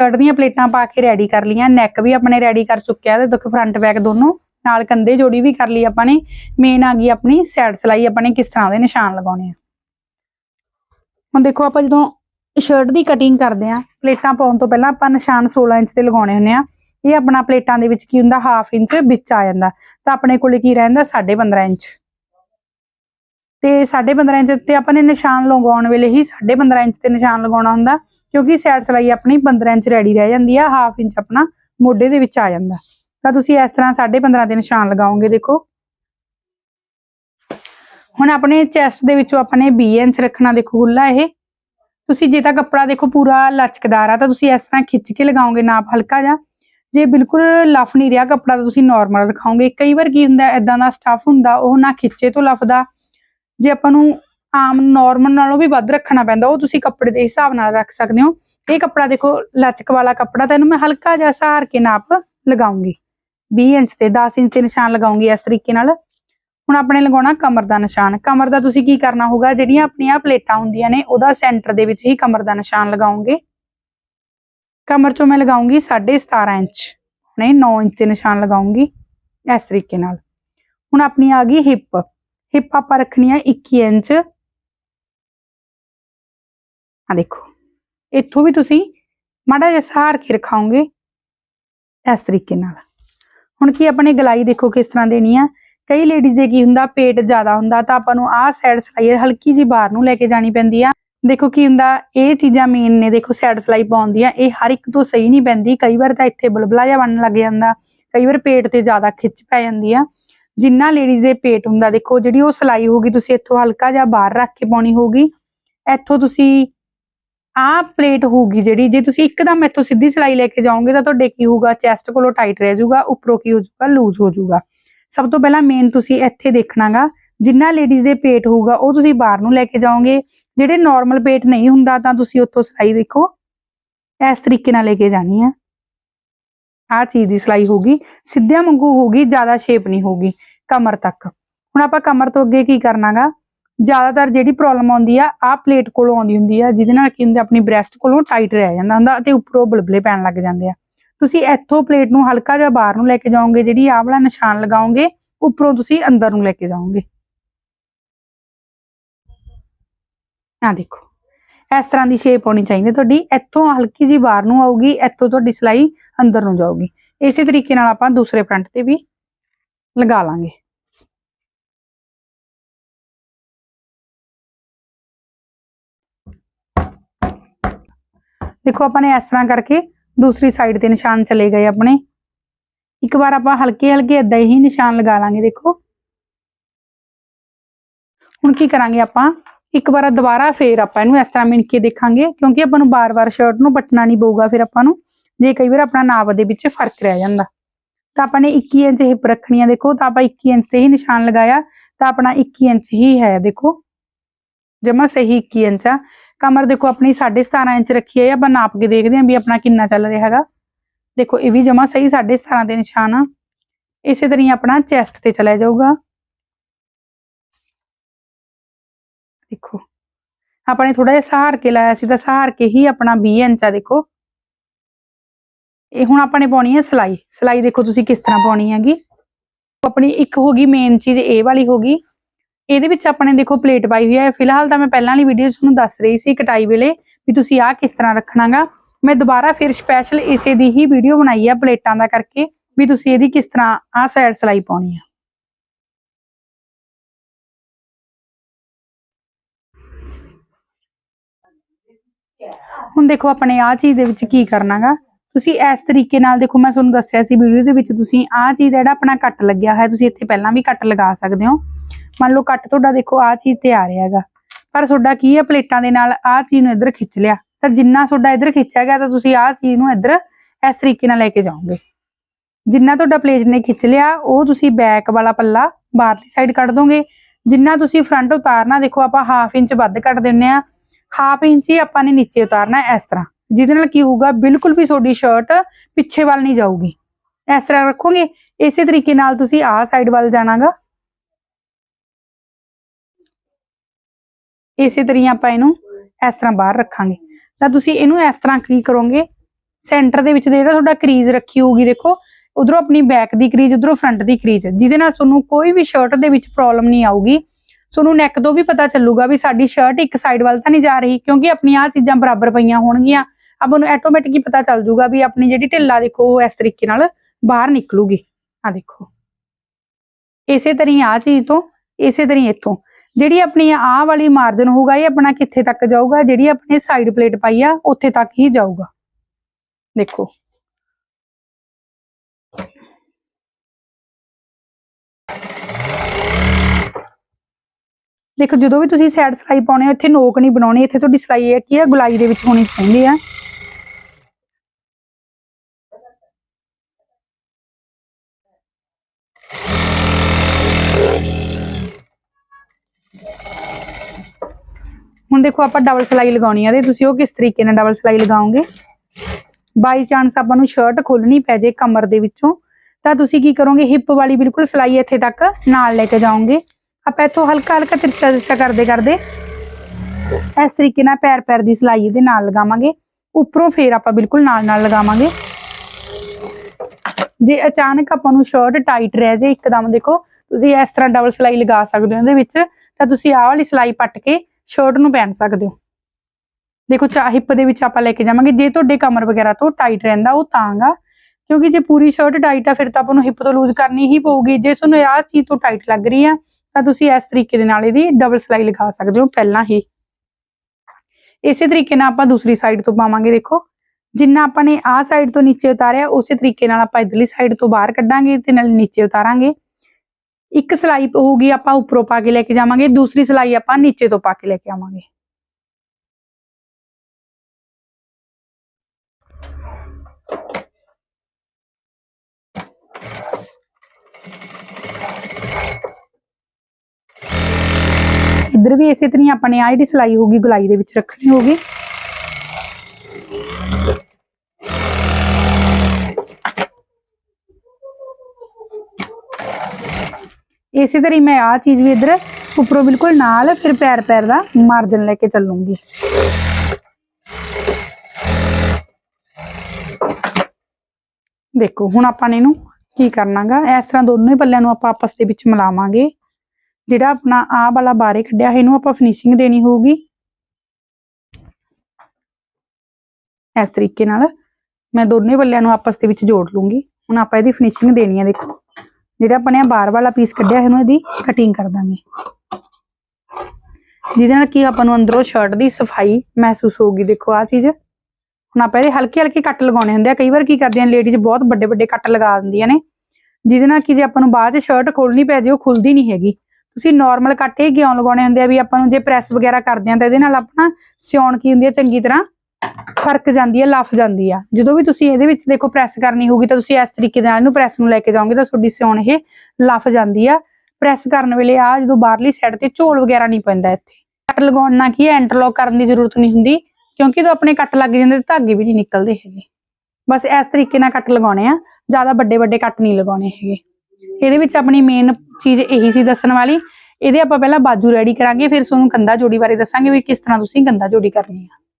Shirt ਦੀਆਂ ਪਲੇਟਾਂ ਪਾ ਕੇ ਰੈਡੀ ਕਰ ਲੀਆਂ ਨੈਕ ਵੀ ਆਪਣੇ ਰੈਡੀ ਕਰ ਚੁੱਕਿਆ ਤੇ ਦੇਖੋ ਫਰੰਟ ਬੈਕ ਦੋਨੋਂ, ਨਾਲ ਕੰਧੇ ਜੋੜੀ ਵੀ ਕਰ ਲਈ ਆਪਾਂ ਨੇ ਮੇਨ ਆ ਗਈ ਆਪਣੀ ਸਾਈਡ ਸਲਾਈ, ਆਪਾਂ ਨੇ ਕਿਸ ਤਰ੍ਹਾਂ ਦੇ ਨਿਸ਼ਾਨ ਲਗਾਉਣੇ ਆ। ਹੁਣ ਦੇਖੋ ਆਪਾਂ ਜਦੋਂ ਸ਼ਰਟ ਦੀ ਕਟਿੰਗ ਕਰਦੇ ਆ, ਪਲੇਟਾਂ ਪਾਉਣ ਤੋਂ ਪਹਿਲਾਂ ਆਪਾਂ ਨਿਸ਼ਾਨ 16 ਇੰਚ ਦੇ ਲਗਾਉਣੇ ਹੁੰਦੇ ਆ। ਇਹ ਆਪਣਾ ਪਲੇਟਾਂ ਦੇ ਵਿੱਚ ਕੀ ਹੁੰਦਾ ਹਾਫ ਇੰਚ ਵਿੱਚ ਆ ਜਾਂਦਾ। ਤਾਂ ਆਪਣੇ ਕੋਲ ਕੀ ਰਹਿੰਦਾ 15.5 ਇੰਚ। ਤੇ 15.5 ਇੰਚ ਤੇ ਆਪਾਂ ਨੇ ਨਿਸ਼ਾਨ ਲਗਾਉਣ ਵੇਲੇ ਹੀ 15.5 ਇੰਚ ਤੇ ਨਿਸ਼ਾਨ ਲਗਾਉਣਾ ਹੁੰਦਾ, ਕਿਉਂਕਿ ਸਾਈਡ ਸਲਾਈ ਆਪਣੀ 15 ਇੰਚ ਰੈਡੀ ਰਹਿ ਜਾਂਦੀ ਆ ਹਾਫ ਇੰਚ ਆਪਣਾ ਮੋਢੇ ਦੇ ਵਿੱਚ ਆ ਜਾਂਦਾ। ਤਾਂ ਤੁਸੀਂ ਇਸ ਤਰ੍ਹਾਂ 15.5 ਦੇ ਨਿਸ਼ਾਨ ਲਗਾਓਗੇ, ਦੇਖੋ। ਹੁਣ ਆਪਣੇ ਚੈਸਟ ਦੇ ਵਿੱਚੋਂ ਆਪਣੇ ਨੇ 20 ਇੰਚ ਰੱਖਣਾ, ਦੇਖੋ ਖੁੱਲਾ ਇਹ। ਤੁਸੀਂ ਜੇ ਤਾਂ ਕੱਪੜਾ, ਦੇਖੋ, ਪੂਰਾ ਲਚਕਦਾਰ ਆ, ਤਾਂ ਤੁਸੀਂ ਇਸ ਤਰ੍ਹਾਂ ਖਿੱਚ ਕੇ ਲਗਾਓਗੇ ਨਾਪ ਹਲਕਾ ਜਿਹਾ। ਜੇ ਬਿਲਕੁਲ ਲਫ ਨਹੀਂ ਰਿਹਾ ਕੱਪੜਾ, ਤਾਂ ਤੁਸੀਂ ਨਾਰਮਲ ਰਖਾਓਗੇ। ਕਈ ਵਾਰ ਕੀ ਹੁੰਦਾ ਐਦਾਂ ਦਾ ਸਟਫ ਹੁੰਦਾ, ਉਹ ਨਾ ਖਿੱਚੇ ਤੋਂ ਲਫਦਾ। ਜੇ ਆਪਾਂ ਨੂੰ ਆਮ ਨਾਰਮਲ ਨਾਲੋਂ ਵੀ ਵੱਧ ਰੱਖਣਾ ਪੈਂਦਾ, ਉਹ ਤੁਸੀਂ ਕੱਪੜੇ ਦੇ ਹਿਸਾਬ ਨਾਲ ਰੱਖ ਸਕਦੇ ਹੋ। ਇਹ ਕੱਪੜਾ ਦੇਖੋ, ਲਚਕ ਵਾਲਾ ਕੱਪੜਾ ਤਾਂ ਇਹਨੂੰ ਮੈਂ ਹਲਕਾ ਜਿਹਾ ਸਹਾਰ ਕੇ ਨਾਪ ਲਗਾਉਂਗੀ। 20 ਇੰਚ ਤੇ 10 ਇੰਚ ਦੇ ਨਿਸ਼ਾਨ ਲਗਾਉਂਗੀ ਇਸ ਤਰੀਕੇ ਨਾਲ। ਹੁਣ ਆਪਣੇ ਲਗਾਉਣਾ ਕਮਰ ਦਾ ਨਿਸ਼ਾਨ। ਕਮਰ ਦਾ ਤੁਸੀਂ ਕੀ ਕਰਨਾ ਹੋਗਾ ਜਿਹੜੀਆਂ ਆਪਣੀਆਂ ਪਲੇਟਾਂ ਹੁੰਦੀਆਂ ਨੇ, ਉਹਦਾ ਸੈਂਟਰ ਦੇ ਵਿੱਚ ਹੀ ਕਮਰ ਦਾ ਨਿਸ਼ਾਨ ਲਗਾਉਂਗੇ ਕਮਰ ਚੋਂ ਮੈਂ ਲਗਾਉਂਗੀ 17.5 ਇੰਚ। ਹੁਣੇ 9 ਇੰਚ ਦੇ ਨਿਸ਼ਾਨ ਲਗਾਉਂਗੀ ਇਸ ਤਰੀਕੇ ਨਾਲ। ਹੁਣ ਆਪਣੀ ਆ ਗਈ ਹਿੱਪ। ਹਿੱਪ ਆਪਾਂ ਰੱਖਣੀ ਆ 21 ਇੰਚ। ਆ ਦੇਖੋ, ਇੱਥੋਂ ਵੀ ਤੁਸੀਂ ਮਾੜਾ ਜਿਹਾ ਸਹਾਰ ਕੇ ਰਖਾਓਗੇ ਇਸ ਤਰੀਕੇ ਨਾਲ। ਹੁਣ ਕੀ ਆਪਣੇ ਗਲਾਈ ਦੇਖੋ ਕਿਸ ਤਰ੍ਹਾਂ ਦੇਣੀ ਆ। ਕਈ ਲੇਡੀਜ਼ ਦੇ ਕੀ ਹੁੰਦਾ, ਪੇਟ ਜ਼ਿਆਦਾ ਹੁੰਦਾ ਤਾਂ ਆਪਾਂ ਨੂੰ ਆਹ ਸਾਈਡ ਸਲਾਈ, ਹਲਕੀ ਜੀ ਬਾਹਰ ਨੂੰ ਲੈ ਕੇ ਜਾਣੀ ਪੈਂਦੀ ਆ। ਦੇਖੋ ਕੀ ਹੁੰਦਾ, ਇਹ ਚੀਜ਼ਾਂ ਮੇਨ ਨੇ ਦੇਖੋ ਸਾਈਡ ਸਲਾਈ ਪਾਉਂਦੀ ਆ ਇਹ ਹਰ ਇੱਕ ਤੋਂ ਸਹੀ ਨਹੀਂ ਪੈਂਦੀ। ਕਈ ਵਾਰ ਤਾਂ ਇੱਥੇ ਬਲਬਲਾ ਜਿਹਾ ਬਣਨ ਲੱਗ ਜਾਂਦਾ, ਕਈ ਵਾਰ ਪੇਟ ਤੇ ਜ਼ਿਆਦਾ ਖਿੱਚ ਪੈ ਜਾਂਦੀ ਆ। ਜਿੰਨਾ ਲੇਡੀਜ਼ ਦੇ ਪੇਟ ਹੁੰਦਾ, ਦੇਖੋ ਜਿਹੜੀ ਉਹ ਸਲਾਈ ਹੋਗੀ ਤੁਸੀਂ ਇੱਥੋਂ ਹਲਕਾ ਜਿਹਾ ਬਾਹਰ ਰੱਖ ਕੇ ਪਾਉਣੀ ਹੋਗੀ ਇੱਥੋਂ ਤੁਸੀਂ ਆਹ ਪਲੇਟ ਹੋਊਗੀ ਜਿਹੜੀ, ਜੇ ਤੁਸੀਂ ਇੱਕਦਮ ਇੱਥੋਂ ਸਿੱਧੀ ਸਲਾਈ ਲੈ ਕੇ ਜਾਓਗੇ ਤਾਂ ਤੁਹਾਡੇ ਕੀ ਹੋਊਗਾ ਚੈਸਟ ਕੋਲੋਂ ਟਾਈਟ ਰਹਿ ਜਾਊਗਾ, ਉੱਪਰੋਂ ਕੀ ਹੋ ਜਾਊਗਾ ਲੂਜ਼ ਹੋ ਜਾਊਗਾ। ਸਭ ਤੋਂ ਪਹਿਲਾਂ ਮੇਨ ਤੁਸੀਂ ਇੱਥੇ ਦੇਖਣਾਗਾ, ਜਿੰਨਾ ਲੇਡੀਜ਼ ਦੇ ਪੇਟ ਹੋਊਗਾ, ਉਹ ਤੁਸੀਂ ਬਾਹਰ ਨੂੰ ਲੈ ਕੇ ਜਾਓਗੇ, ਜਿਹੜੇ ਨਾਰਮਲ ਪੇਟ ਨਹੀਂ ਹੁੰਦਾ ਤਾਂ ਤੁਸੀਂ ਉੱਥੋਂ ਸਲਾਈ ਦੇਖੋ, ਇਸ ਤਰੀਕੇ ਨਾਲ ਲੈ ਕੇ ਜਾਣੀ ਆ। ਆਹ ਚੀਜ਼ ਦੀ ਸਲਾਈ ਹੋਗੀ ਸਿੱਧਿਆਂ ਵਾਂਗੂ ਹੋਗੀ ਜ਼ਿਆਦਾ ਸ਼ੇਪ ਨਹੀਂ ਹੋਗੀ ਕਮਰ ਤੱਕ। ਹੁਣ ਆਪਾਂ ਕਮਰ ਤੋਂ ਅੱਗੇ ਕੀ ਕਰਨਾਗਾ? ਜ਼ਿਆਦਾਤਰ ਜਿਹੜੀ ਪ੍ਰੋਬਲਮ ਆਉਂਦੀ ਆ, ਆਹ ਪਲੇਟ ਕੋਲੋਂ ਆਉਂਦੀ ਹੁੰਦੀ ਆ, ਜਿਹਦੇ ਨਾਲ ਕੀ ਹੁੰਦਾ, ਆਪਣੀ ਬ੍ਰੈਸਟ ਕੋਲੋਂ ਟਾਈਟ ਰਹਿ ਜਾਂਦਾ ਹੁੰਦਾ ਤੇ ਉੱਪਰੋਂ ਬਲਬਲੇ ਪੈਣ ਲੱਗ ਜਾਂਦੇ ਆ। ਤੁਸੀਂ ਇੱਥੋਂ ਪਲੇਟ ਨੂੰ ਹਲਕਾ ਜਿਹਾ ਬਾਹਰ ਨੂੰ ਲੈ ਕੇ ਜਾਓਗੇ, ਜਿਹੜੀ ਆਹ ਵਾਲਾ ਨਿਸ਼ਾਨ ਲਗਾਓਗੇ, ਉੱਪਰੋਂ ਤੁਸੀਂ ਅੰਦਰ ਨੂੰ ਲੈ ਕੇ ਜਾਓਗੇ। ਆ ਦੇਖੋ, ਇਸ ਤਰ੍ਹਾਂ ਦੀ ਸ਼ੇਪ ਹੋਣੀ ਚਾਹੀਦੀ ਤੁਹਾਡੀ। ਇੱਥੋਂ ਹਲਕੀ ਜੀ ਬਾਹਰ ਨੂੰ ਆਊਗੀ, ਇੱਥੋਂ ਤੁਹਾਡੀ ਸਲਾਈ ਅੰਦਰ ਨੂੰ ਜਾਊਗੀ। ਇਸੇ ਤਰੀਕੇ ਨਾਲ ਆਪਾਂ ਦੂਸਰੇ ਫਰੰਟ ਤੇ ਵੀ ਲਗਾ ਲਾਂਗੇ। ਦੇਖੋ ਆਪਾਂ ਨੇ ਇਸ ਤਰ੍ਹਾਂ ਕਰਕੇ ਦੂਸਰੀ ਸਾਈਡ ਤੇ ਨਿਸ਼ਾਨ ਚਲੇ ਗਏ ਆਪਣੇ। ਇੱਕ ਵਾਰ ਆਪਾਂ ਹਲਕੇ ਹਲਕੇ ਇਦਾਂ ਹੀ ਨਿਸ਼ਾਨ ਲਗਾ ਲਾਂਗੇ, ਦੇਖੋ। ਹੁਣ ਕੀ ਕਰਾਂਗੇ ਆਪਾਂ? ਇੱਕ ਵਾਰ ਦੁਬਾਰਾ ਫੇਰ ਆਪਾਂ ਇਹਨੂੰ ਇਸ ਤਰ੍ਹਾਂ ਮਿਣ ਕੇ ਦੇਖਾਂਗੇ, ਕਿਉਂਕਿ ਆਪਾਂ ਨੂੰ ਬਾਰ-ਬਾਰ ਸ਼ਰਟ ਨੂੰ ਪਟਣਾ ਨਹੀਂ ਪਊਗਾ ਫਿਰ ਆਪਾਂ ਨੂੰ। ਜੇ ਕਈ ਵਾਰ ਆਪਣਾ ਨਾਪ ਦੇ ਵਿੱਚ ਫ਼ਰਕ ਰਹਿ ਜਾਂਦਾ। ਤਾਂ ਆਪਾਂ ਨੇ 21 ਇੰਚ ਹਿਪ ਰੱਖਣੀ ਆ, ਦੇਖੋ, ਤਾਂ ਆਪਾਂ 21 ਇੰਚ ਤੇ ਹੀ ਨਿਸ਼ਾਨ ਲਗਾਇਆ, ਤਾਂ ਆਪਣਾ 21 ਇੰਚ ਹੀ ਹੈ, ਦੇਖੋ। ਜਮਾ ਸਹੀ 21 ਇੰਚ ਆ। ਕਮਰ ਦੇਖੋ, ਆਪਣੀ 17.5 ਇੰਚ ਰੱਖੀ ਹੈ ਆਪਾਂ ਨਾਪ ਕੇ ਦੇਖਦੇ ਹਾਂ ਵੀ ਆਪਣਾ ਕਿੰਨਾ ਚੱਲ ਰਿਹਾ ਹੈਗਾ। ਦੇਖੋ, ਇਹ ਵੀ ਜਮਾ ਸਹੀ 17.5 ਦੇ ਨਿਸ਼ਾਨ ਆ। ਇਸੇ ਤਰ੍ਹਾਂ ਹੀ ਆਪਣਾ ਚੈਸਟ ਤੇ ਚਲਾ ਜਾਊਗਾ। ਦੇਖੋ, ਆਪਾਂ ਨੇ ਥੋੜਾ ਜਿਹਾ ਸਹਾਰ ਕੇ ਲਾਇਆ ਸੀ, ਤਾਂ ਸਹਾਰ ਕੇ ਹੀ ਆਪਣਾ 20 ਇੰਚ ਆ, ਦੇਖੋ। ਇਹ ਹੁਣ ਆਪਾਂ ਨੇ ਪਾਉਣੀ ਹੈ ਸਲਾਈ। ਸਲਾਈ ਦੇਖੋ ਤੁਸੀਂ ਕਿਸ ਤਰ੍ਹਾਂ ਪਾਉਣੀ ਹੈਗੀ। ਆਪਣੀ ਇੱਕ ਹੋ ਗਈ ਮੇਨ ਚੀਜ਼, ਇਹ ਵਾਲੀ ਹੋ ਗਈ। ਇਹਦੇ ਵਿੱਚ ਆਪਾਂ ਨੇ ਦੇਖੋ ਪਲੇਟ ਪਾਈ ਹੋਈ ਹੈ। ਫਿਲਹਾਲ ਤਾਂ ਮੈਂ ਪਹਿਲਾਂ ਵਾਲੀ ਵੀਡੀਓ ਤੁਹਾਨੂੰ ਦੱਸ ਰਹੀ ਸੀ ਕਟਾਈ ਵੇਲੇ ਵੀ ਤੁਸੀਂ ਆਹ ਕਿਸ ਤਰ੍ਹਾਂ ਰੱਖਣਾਗਾ। ਮੈਂ ਦੁਬਾਰਾ ਫਿਰ ਸਪੈਸ਼ਲ ਇਸੇ ਦੀ ਹੀ ਵੀਡੀਓ ਬਣਾਈ ਹੈ ਪਲੇਟਾਂ ਦਾ ਕਰਕੇ ਵੀ ਤੁਸੀਂ ਇਹਦੀ ਕਿਸ ਤਰ੍ਹਾਂ ਆਹ ਸਾਈਡ ਸਲਾਈ ਪਾਉਣੀ ਆ। ਹੁਣ ਦੇਖੋ ਆਪਣੇ ਆਹ ਚੀਜ਼ ਦੇ ਵਿੱਚ ਕੀ ਕਰਨਾਗਾ। ਤੁਸੀਂ ਇਸ ਤਰੀਕੇ ਨਾਲ ਦੇਖੋ, ਮੈਂ ਤੁਹਾਨੂੰ ਦੱਸਿਆ ਸੀ ਵੀਡੀਓ ਦੇ ਵਿੱਚ, ਤੁਸੀਂ ਆਹ ਚੀਜ਼ ਦਾ ਜਿਹੜਾ ਆਪਣਾ ਕੱਟ ਲੱਗਿਆ ਹੋਇਆ, ਤੁਸੀਂ ਇੱਥੇ ਪਹਿਲਾਂ ਵੀ ਕੱਟ ਲਗਾ ਸਕਦੇ ਹੋ। ਮੰਨ ਲਓ ਕੱਟ ਤੁਹਾਡਾ ਦੇਖੋ, ਆਹ ਚੀਜ਼ ਤੇ ਆ ਰਿਹਾ ਹੈਗਾ। ਪਰ ਤੁਹਾਡਾ ਕੀ ਹੈ, ਪਲੇਟਾਂ ਦੇ ਨਾਲ ਆਹ ਚੀਜ਼ ਨੂੰ ਇੱਧਰ ਖਿੱਚ ਲਿਆ। ਤਾਂ ਜਿੰਨਾ ਤੁਹਾਡਾ ਇੱਧਰ ਖਿੱਚਿਆ ਗਿਆ, ਤਾਂ ਤੁਸੀਂ ਆਹ ਚੀਜ਼ ਨੂੰ ਇੱਧਰ ਇਸ ਤਰੀਕੇ ਨਾਲ ਲੈ ਕੇ ਜਾਓਗੇ। ਜਿੰਨਾ ਤੁਹਾਡਾ ਪਲੇਟ ਨੇ ਖਿੱਚ ਲਿਆ, ਉਹ ਤੁਸੀਂ ਬੈਕ ਵਾਲਾ ਪੱਲਾ ਬਾਹਰਲੀ ਸਾਈਡ ਕੱਢ ਦੋਗੇ। ਜਿੰਨਾ ਤੁਸੀਂ ਫਰੰਟ ਉਤਾਰਨਾ, ਦੇਖੋ ਆਪਾਂ ਹਾਫ ਇੰਚ ਵੱਧ ਕੱਟ ਦਿੰਨੇ ਆ। ਹਾਫ ਇੰਚ ਹੀ ਆਪਾਂ ਨੇ ਨੀਚੇ ਉਤਾਰਨਾ ਇਸ ਤਰ੍ਹਾਂ। ਜਿਹਦੇ ਨਾਲ ਕੀ ਹੋਊਗਾ, ਬਿਲਕੁਲ ਵੀ ਤੁਹਾਡੀ ਸ਼ਰਟ ਪਿੱਛੇ ਵੱਲ ਨਹੀਂ ਜਾਊਗੀ। ਇਸ ਤਰ੍ਹਾਂ ਰੱਖੋਗੇ, ਇਸੇ ਤਰੀਕੇ ਨਾਲ ਤੁਸੀਂ ਆਹ ਸਾਈਡ ਵੱਲ ਜਾਣਾਗਾ। ਇਸੇ ਤਰ੍ਹਾਂ ਆਪਾਂ ਇਹਨੂੰ ਇਸ ਤਰ੍ਹਾਂ ਬਾਹਰ ਰੱਖਾਂਗੇ। ਤਾਂ ਤੁਸੀਂ ਇਹਨੂੰ ਇਸ ਤਰ੍ਹਾਂ ਕੀ ਕਰੋਗੇ ਸੈਂਟਰ ਦੇ ਵਿੱਚ ਜਿਹੜਾ ਤੁਹਾਡਾ ਕਰੀਜ਼ ਰੱਖੀ ਹੋਊਗੀ, ਦੇਖੋ, ਉਧਰੋਂ ਆਪਣੀ ਬੈਕ ਦੀ ਕਰੀਜ਼ ਉਧਰੋਂ ਫਰੰਟ ਦੀ ਕਰੀਜ਼ ਜਿਹਦੇ ਨਾਲ ਤੁਹਾਨੂੰ ਕੋਈ ਵੀ ਸ਼ਰਟ ਦੇ ਵਿੱਚ ਪ੍ਰੋਬਲਮ ਨਹੀਂ ਆਊਗੀ। ਤੁਹਾਨੂੰ ਨੈਕ ਤੋਂ ਵੀ ਪਤਾ ਚੱਲੂਗਾ ਵੀ ਸਾਡੀ ਸ਼ਰਟ ਇੱਕ ਸਾਈਡ ਵੱਲ ਤਾਂ ਨਹੀਂ ਜਾ ਰਹੀ, ਕਿਉਂਕਿ ਆਪਣੀਆਂ ਆਹ ਚੀਜ਼ਾਂ ਬਰਾਬਰ ਪਈਆਂ ਹੋਣਗੀਆਂ। ਆਪਾਂ ਨੂੰ ਆਟੋਮੈਟਿਕ ਹੀ ਪਤਾ ਚੱਲ ਜੂਗਾ ਵੀ ਆਪਣੀ ਜਿਹੜੀ ਢਿੱਲਾ ਦੇਖੋ, ਉਹ ਇਸ ਤਰੀਕੇ ਨਾਲ ਬਾਹਰ ਨਿਕਲੂਗੀ। ਆ ਦੇਖੋ। ਇਸੇ ਤਰ੍ਹਾਂ ਆ ਚੀਜ਼ ਤੋਂ, ਇਸੇ ਤਰ੍ਹਾਂ ਇੱਥੋਂ। ਜਿਹੜੀ ਆਪਣੀ ਆਹ ਵਾਲੀ ਮਾਰਜਨ ਹੋਊਗਾ, ਇਹ ਆਪਣਾ ਕਿੱਥੇ ਤੱਕ ਜਾਊਗਾ? ਜਿਹੜੀ ਆਪਣੇ ਸਾਈਡ ਪਲੇਟ ਪਾਈ ਆ, ਉੱਥੇ ਤੱਕ ਹੀ ਜਾਊਗਾ। ਦੇਖੋ। ਦੇਖੋ, ਜਦੋਂ ਵੀ ਤੁਸੀਂ ਸਾਈਡ ਸਲਾਈ ਪਾਉਣੇ ਹੋ, ਇੱਥੇ ਨੋਕ ਨਹੀਂ ਬਣਾਉਣੀ, ਇੱਥੇ ਤੁਹਾਡੀ ਸਲਾਈ ਹੈ ਕੀ ਹੈ ਗੁਲਾਈ ਦੇ ਵਿੱਚ ਹੋਣੀ ਚਾਹੀਦੀ ਆ। ਹੁਣ ਦੇਖੋ ਆਪਾਂ ਡਬਲ ਸਲਾਈ ਲਗਾਉਣੀ ਆ ਤੇ ਤੁਸੀਂ ਉਹ ਕਿਸ ਤਰੀਕੇ ਨਾਲ ਡਬਲ ਸਲਾਈ ਲਗਾਓਗੇ? ਬਾਈ ਚਾਂਸ ਆਪਾਂ ਨੂੰ ਸ਼ਰਟ ਖੋਲਣੀ ਪੈ ਜੇ ਕਮਰ ਦੇ ਵਿੱਚੋਂ, ਤਾਂ ਤੁਸੀਂ ਕੀ ਕਰੋਗੇ? ਹਿੱਪ ਵਾਲੀ ਬਿਲਕੁਲ ਸਲਾਈ ਇੱਥੇ ਤੱਕ ਨਾਲ ਲੈ ਕੇ ਜਾਓਗੇ। ਆਪਾਂ ਇੱਥੋਂ ਹਲਕਾ ਹਲਕਾ ਤਿਰਛਾ ਤਿਰਛਾ ਕਰਦੇ ਕਰਦੇ ਇਸ ਤਰੀਕੇ ਨਾਲ ਪੈਰ ਪੈਰ ਦੀ ਸਲਾਈ ਇਹਦੇ ਨਾਲ ਲਗਾਵਾਂਗੇ। ਉੱਪਰੋਂ ਫੇਰ ਆਪਾਂ ਬਿਲਕੁਲ ਨਾਲ ਨਾਲ ਲਗਾਵਾਂਗੇ। ਜੇ ਅਚਾਨਕ ਆਪਾਂ ਨੂੰ ਸ਼ਰਟ ਟਾਈਟ ਰਹਿ ਜੇ ਇੱਕਦਮ ਦੇਖੋ, ਤੁਸੀਂ ਇਸ ਤਰ੍ਹਾਂ ਡਬਲ ਸਲਾਈ ਲਗਾ ਸਕਦੇ ਹੋ ਇਹਦੇ ਵਿੱਚ, ਤਾਂ ਤੁਸੀਂ ਆਹ ਵਾਲੀ ਸਲਾਈ ਪੱਟ ਕੇ ਸ਼ਰਟ ਨੂੰ ਪਹਿਨ ਸਕਦੇ ਹੋ। ਦੇਖੋ ਚਾ ਹਿੱਪ ਦੇ ਵਿੱਚ ਆਪਾਂ ਲੈ ਕੇ ਜਾਵਾਂਗੇ। ਜੇ ਤੁਹਾਡੇ ਕਮਰ ਵਗੈਰਾ ਤੋਂ ਟਾਈਟ ਰਹਿੰਦਾ, ਉਹ ਤਾਂਗਾ। ਕਿਉਂਕਿ ਜੇ ਪੂਰੀ ਸ਼ਰਟ ਟਾਈਟ ਆ, ਫਿਰ ਤਾਂ ਆਪਾਂ ਨੂੰ ਹਿੱਪ ਤੋਂ ਲੂਜ਼ ਕਰਨੀ ਹੀ ਪਊਗੀ। ਜੇ ਤੁਹਾਨੂੰ ਆਹ ਚੀਜ਼ ਤੋਂ ਟਾਈਟ ਲੱਗ ਰਹੀ ਆ, ਤਾਂ ਤੁਸੀਂ ਇਸ ਤਰੀਕੇ ਦੇ ਨਾਲ ਇਹਦੀ ਡਬਲ ਸਲਾਈ ਲਗਾ ਸਕਦੇ ਹੋ ਪਹਿਲਾਂ ਹੀ। ਇਸੇ ਤਰੀਕੇ ਨਾਲ ਆਪਾਂ ਦੂਸਰੀ ਸਾਈਡ ਤੋਂ ਪਾਵਾਂਗੇ, ਦੇਖੋ। ਜਿੰਨਾ ਆਪਾਂ ਨੇ ਆਹ ਸਾਈਡ ਤੋਂ ਨੀਚੇ ਉਤਾਰਿਆ, ਉਸੇ ਤਰੀਕੇ ਨਾਲ ਆਪਾਂ ਇਧਰਲੀ ਸਾਈਡ ਤੋਂ ਬਾਹਰ ਕੱਢਾਂਗੇ ਤੇ ਨਾਲ ਨੀਚੇ ਉਤਾਰਾਂਗੇ। ਇੱਕ ਸਲਾਈ ਹੋਊਗੀ, ਆਪਾਂ ਉੱਪਰੋਂ ਪਾ ਕੇ ਲੈ ਕੇ ਜਾਵਾਂਗੇ, ਦੂਸਰੀ ਸਲਾਈ ਆਪਾਂ ਨੀਚੇ ਤੋਂ ਪਾ ਕੇ ਲੈ ਕੇ ਆਵਾਂਗੇ। ਇੱਧਰ ਵੀ ਇਸੇ ਤਰ੍ਹਾਂ ਹੀ ਆਪਾਂ ਨੇ ਆਹ ਜਿਹੜੀ ਸਲਾਈ ਹੋਊਗੀ, ਗੁਲਾਈ ਦੇ ਵਿੱਚ ਰੱਖਣੀ ਹੋਊਗੀ ਇਸੇ ਤਰ੍ਹਾਂ ਮੈਂ ਆਹ ਚੀਜ਼ ਵੀ ਇੱਧਰ ਉੱਪਰੋਂ ਬਿਲਕੁਲ ਨਾਲ ਫਿਰ ਪੈਰ ਪੈਰ ਦਾ ਮਾਰਜਨ ਲੈ ਕੇ ਚੱਲੂੰਗੀ। ਦੇਖੋ, ਹੁਣ ਆਪਾਂ ਨੇ ਇਹਨੂੰ ਕੀ ਕਰਨਾਗਾ? ਇਸ ਤਰ੍ਹਾਂ ਦੋਨੋਂ ਹੀ ਪੱਲਿਆਂ ਨੂੰ ਆਪਾਂ ਆਪਸ ਦੇ ਵਿੱਚ ਮਿਲਾਵਾਂਗੇ। ਜਿਹੜਾ ਆਪਣਾ ਆਹ ਵਾਲਾ ਬਾਰੇ ਕੱਢਿਆ ਹੈ ਇਹਨੂੰ ਆਪਾਂ ਫਿਨਿਸ਼ਿੰਗ ਦੇਣੀ ਹੋਊਗੀ। ਇਸ ਤਰੀਕੇ ਨਾਲ ਮੈਂ ਦੋਨੇ ਪੱਲਿਆਂ ਨੂੰ ਆਪਸ ਦੇ ਵਿੱਚ ਜੋੜ ਲੂੰਗੀ। ਹੁਣ ਆਪਾਂ ਇਹਦੀ ਫਿਨਿਸ਼ਿੰਗ ਦੇਣੀ ਹੈ, ਦੇਖੋ। ਜਿਹੜਾ ਆਪਾਂ ਨੇ ਬਾਹਰ ਵਾਲਾ ਪੀਸ ਕੱਢਿਆ ਹੈ ਇਹਨੂੰ ਇਹਦੀ ਕਟਿੰਗ ਕਰ ਦਾਂਗੇ। ਜਿਹਦੇ ਨਾਲ ਕੀ ਆਪਾਂ ਨੂੰ ਅੰਦਰੋਂ ਸ਼ਰਟ ਦੀ ਸਫ਼ਾਈ ਮਹਿਸੂਸ ਹੋਊਗੀ। ਦੇਖੋ ਆਹ ਚੀਜ਼। ਹੁਣ ਆਪਾਂ ਇਹਦੇ ਹਲਕੇ ਹਲਕੇ ਕੱਟ ਲਗਾਉਣੇ ਹੁੰਦੇ ਆ। ਕਈ ਵਾਰ ਕੀ ਕਰਦੀਆਂ ਲੇਡੀਜ਼ ਬਹੁਤ ਵੱਡੇ ਵੱਡੇ ਕੱਟ ਲਗਾ ਦਿੰਦੀਆਂ ਨੇ। ਜਿਹਦੇ ਨਾਲ ਕਿ ਜੇ ਆਪਾਂ ਨੂੰ ਬਾਅਦ ਚ ਸ਼ਰਟ ਖੋਲਣੀ ਪੈ ਜੇ, ਉਹ ਖੁੱਲਦੀ ਨਹੀਂ ਹੈਗੀ। ਤੁਸੀਂ ਨਾਰਮਲ ਕੱਟ ਇਹ ਕਿਉਂ ਲਗਾਉਣੇ ਹੁੰਦੇ ਆ ਵੀ ਆਪਾਂ ਨੂੰ ਜੇ ਪ੍ਰੈਸ ਵਗੈਰਾ ਕਰਦੇ ਆ ਤਾਂ ਇਹਦੇ ਨਾਲ ਆਪਣਾ ਸਿਉਣ ਕੀ ਹੁੰਦੀ ਆ, ਚੰਗੀ ਤਰ੍ਹਾਂ ਫ਼ਰਕ ਜਾਂਦੀ ਹੈ ਲਫ਼ ਜਾਂਦੀ ਆ। ਜਦੋਂ ਵੀ ਤੁਸੀਂ ਇਹਦੇ ਵਿੱਚ ਦੇਖੋ ਪ੍ਰੈਸ ਕਰਨੀ ਹੋਊਗੀ ਤਾਂ ਤੁਸੀਂ ਇਸ ਤਰੀਕੇ ਨਾਲ ਇਹਨੂੰ ਪ੍ਰੈਸ ਨੂੰ ਲੈ ਕੇ ਜਾਓਗੇ ਤਾਂ ਤੁਹਾਡੀ ਸਿਉਣ ਇਹ ਲੱਫ ਜਾਂਦੀ ਆ। ਪ੍ਰੈਸ ਕਰਨ ਵੇਲੇ ਆ ਜਦੋਂ ਬਾਹਰਲੀ ਸਾਈਡ ਤੇ ਝੋਲ ਵਗੈਰਾ ਨਹੀਂ ਪੈਂਦਾ ਇੱਥੇ। ਕੱਟ ਲਗਾਉਣ ਨਾਲ ਕੀ ਹੈ ਇੰਟਰਲੌਕ ਕਰਨ ਦੀ ਜ਼ਰੂਰਤ ਨਹੀਂ ਹੁੰਦੀ, ਕਿਉਂਕਿ ਜਦੋਂ ਆਪਣੇ ਕੱਟ ਲੱਗ ਜਾਂਦੇ ਧਾਗੇ ਵੀ ਨਹੀਂ ਨਿਕਲਦੇ ਹੈਗੇ। ਬਸ ਇਸ ਤਰੀਕੇ ਨਾਲ ਕੱਟ ਲਗਾਉਣੇ ਆ, ਜ਼ਿਆਦਾ ਵੱਡੇ ਵੱਡੇ ਕੱਟ ਨਹੀਂ ਲਗਾਉਣੇ ਹੈਗੇ। ਇਹਦੇ ਵਿੱਚ ਆਪਣੀ ਮੇਨ ਚੀਜ਼ ਇਹੀ ਸੀ ਦੱਸਣ ਵਾਲੀ, ਇਹਦੇ ਆਪਾਂ ਪਹਿਲਾਂ ਬਾਜੂ ਰੈਡੀ ਕਰਾਂਗੇ, ਫਿਰ ਤੁਹਾਨੂੰ ਕੰਧਾ ਜੋੜੀ ਬਾਰੇ ਦੱਸਾਂਗੇ ਵੀ ਕਿਸ ਤਰ੍ਹਾਂ ਤੁਸੀਂ ਕੰਧਾ ਜੋੜੀ ਕਰਨੀ ਆ